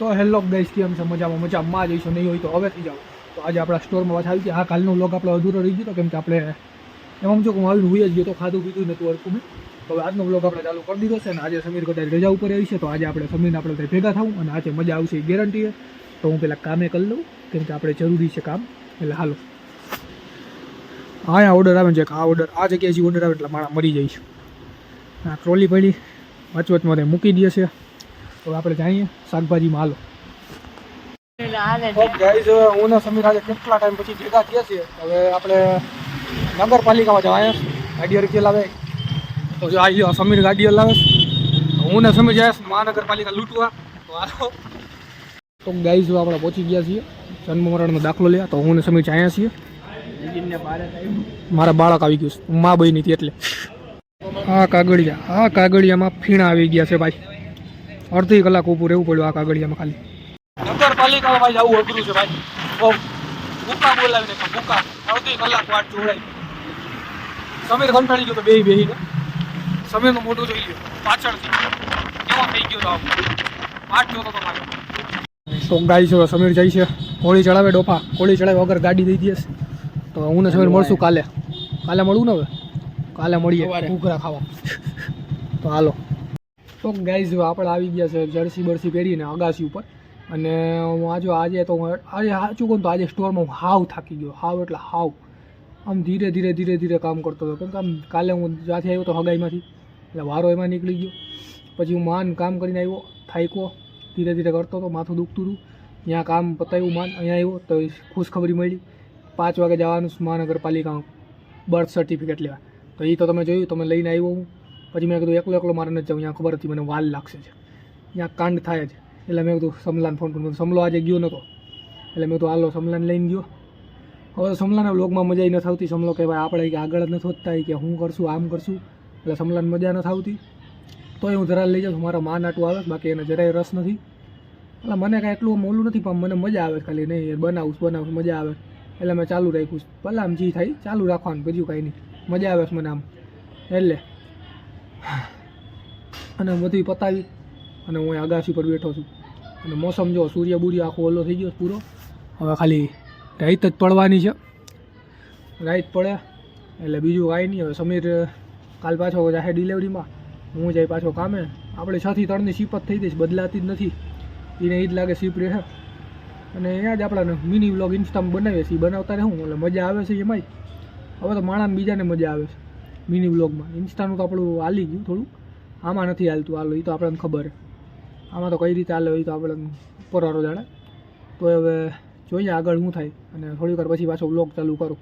તો હેલો ગઈશ કેમ છે? મજામાં મજામાં. જઈશું, નહીં હોય તો હવે થઈ જાઓ. તો આજે આપણા સ્ટોરમાં પાછા આવી ગયા. આ કાલનો લોક આપણો અધૂરો રહી ગયો કેમ કે આપણે એમાં જો હું આવીને હુઈ જ ગયો તો ખાધું પીધું નતું અડકું મેં. હવે આજનો લોક આપણે ચાલુ કરી દીધો છે અને આજે સમીર કદાચ રજા ઉપર આવી છે તો આજે આપણે સમીરને આપણે ત્યાં ભેગા થવું અને આજે મજા આવશે એ ગેરંટી છે તો હું પહેલાં કામે કરી લઉં, કેમ કે આપણે જરૂરી છે કામ. એટલે હાલો. હા ઓર્ડર આવે છે આ ઓર્ડર આ જગ્યાએ જે ઓર્ડર આવે એટલે મારા મરી જઈશ આ ટ્રોલી પડી વચવચમાં તે મૂકી દે છે. તો આપણે જાણીએ શાકભાજીમાં હાલો. હું ને સમીર આજે કેટલા ટાઈમ પછી ભેગા થયા છીએ હવે આપણે નગરપાલિકામાં જવાય ગાડીઓ રૂપિયા લાવે તો જો આ સમીર ગાડીઓ લાવે હું ને સમીર જાય મહાનગરપાલિકા લૂંટવા. તો તો આપણે પહોંચી ગયા છીએ. જન્મ મરણનો દાખલો લે. તો હું ને સમીર જાય છીએ મારા બાળક આવી ગયું છે. મા બહેની હતી એટલે. આ કાગળિયા આ કાગળિયામાં ફીણા આવી ગયા છે ભાઈ. અડધી કલાક ઊભું રહેવું પડ્યું આ કાગળિયામાં ખાલી. નગરપાલિકામાં ભાઈ આવું અઘરું છે ભાઈ. બહુ ભૂકા બોલાવીને ભૂકા. અડધી કલાક વાટ જોડાઈ સમીર કંટાળી ગયો તો બે બેહીને. સમીરનું મોઢું જોઈ લ્યો. પાછળથી. કેવો થઈ ગયો તો આમ? વાટ જોતો તો મારે. તો ગાય છે સમીર જાય છે. હોળી ચડાવે ડોફા. હોળી ચડાવે વગર ગાડી દઈ દઈશ તો હું ને સમીર મળશું કાલે. કાલે મળવું ને હવે? કાલે મળીએ. ઉઘરા ખાવા. તો હાલો. તો ગાઈઝ આપણે આવી ગયા છે જર્સી બરસી પહેરીને અગાસી ઉપર. અને હું આજે આજે તો આજે સાચું કહું તો આજે સ્ટોરમાં હું હાવ થાકી ગયો. હાવ એટલે હાવ. આમ ધીરે ધીરે ધીરે ધીરે કામ કરતો હતો. કેમ કે આમ કાલે હું જ્યાંથી આવ્યો તો હગાઈમાંથી. એટલે વારો એમાં નીકળી ગયો. પછી હું માન કામ કરીને આવ્યો, થાક્યો. ધીરે ધીરે કરતો હતો, માથું દુખતું હતું. ત્યાં કામ પતાવ્યું માન, અહીંયા આવ્યો, તો ખુશખબરી મળી. પાંચ વાગે જવાનું છે મહાનગરપાલિકામાં, બર્થ સર્ટિફિકેટ લેવા. તો એ તો તમે જોયું, તમે લઈને આવ્યો હું. પછી મેં કીધું એકલો એકલો મારે નથી જવું અહીંયા ખબર હતી મને વાલ લાગશે છે ત્યાં કાંડ થાય જ. એટલે મેં કીધું સમલાન ફોન કર્યો. સમલો આજે ગયો નહોતો એટલે મેં કીધું હાલો સમલાન લઈને ગયો. હવે સમલાના બ્લોગમાં મજા નથી આવતી સમલો કે ભાઈ આપણે કે આગળ જ નથી વધતા. કે હું કરશું આમ કરશું. એટલે સમલાન મજા નથી આવતી તોય હું જરા લઈ જાઉં છું. મારા મા નાટું આવે બાકી એને જરાય રસ નથી. એટલે મને કાંઈ એટલું મોલું નથી પણ મને મજા આવે ખાલી. નહીં બનાવું છું, બનાવું મજા આવે એટલે મેં ચાલુ રાખ્યું છે. ભલે આમ જી થાય ચાલુ રાખવાનું બીજું કાંઈ નહીં. મજા આવે મને આમ. એટલે અને બધી પતાવી અને હું અગાસી પર બેઠો છું. અને મોસમ જો સૂર્ય બુર્ય આખો ઓલો થઈ ગયો પૂરો, હવે ખાલી રાઈત જ પડવાની છે. રાઈત પડે એટલે બીજું કાંઈ નહીં, હવે સમીર કાલ પાછો જાહે ડિલિવરીમાં હું જાય પાછો કામે. આપણે છ થી ત્રણની શિપ જ થઈ જઈશ બદલાતી જ નથી. એને એ જ લાગે શિપ રહે. અને અહીંયા જ આપણા મિની વ્લોગ ઇન્સ્ટામાં બનાવીએ છીએ, બનાવતા રહું, એટલે મજા આવે છે એમાંય. હવે તો માણસને બીજાને મજા આવે છે. મિની વ્લોગમાં ઇન્સ્ટાનું તો આપણું હાલી ગયું થોડું. આમાં નથી હાલતું હાલો એ તો આપણને ખબર. આમાં તો કઈ રીતે હાલે એ તો આપણને ઉપરવાળો જાણે. તો હવે જોઈએ આગળ શું થાય. અને થોડીક વાર પછી પાછો વ્લોગ ચાલુ કરું.